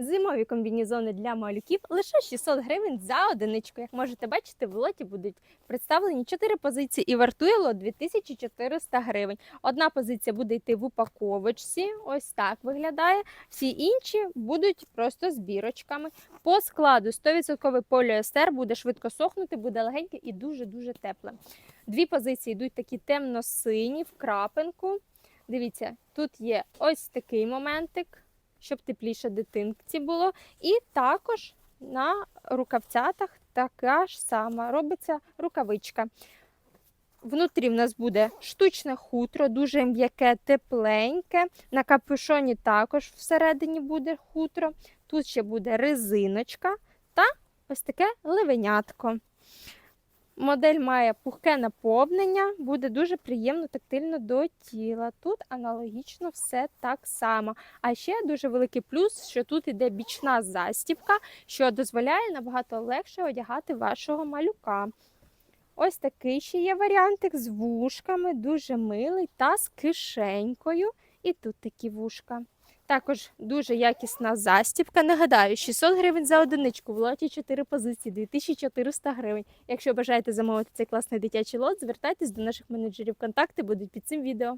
Зимові комбінезони для малюків лише 600 гривень за одиничку. Як можете бачити, в лоті будуть представлені 4 позиції і вартує лот 2400 гривень. Одна позиція буде йти в упаковочці, ось так виглядає. Всі інші будуть просто збірочками. По складу 100% поліестер буде швидко сохнути, буде легеньке і дуже-дуже тепле. Дві позиції йдуть такі темно-сині в крапинку. Дивіться, тут є ось такий моментик, щоб тепліше дитинці було. І також на рукавцятах така ж сама робиться рукавичка. Внутрі в нас буде штучне хутро, дуже м'яке, тепленьке. На капюшоні також всередині буде хутро. Тут ще буде резиночка та ось таке ливенятко. Модель має пухке наповнення, буде дуже приємно тактильно до тіла. Тут аналогічно все так само. А ще дуже великий плюс, що тут іде бічна застібка, що дозволяє набагато легше одягати вашого малюка. Ось такий ще є варіантик з вушками, дуже милий та з кишенькою. І тут такі вушка. Також дуже якісна застібка. Нагадаю, 600 гривень за одиничку, в лоті 4 позиції, 2400 гривень. Якщо бажаєте замовити цей класний дитячий лот, звертайтесь до наших менеджерів. Контакти будуть під цим відео.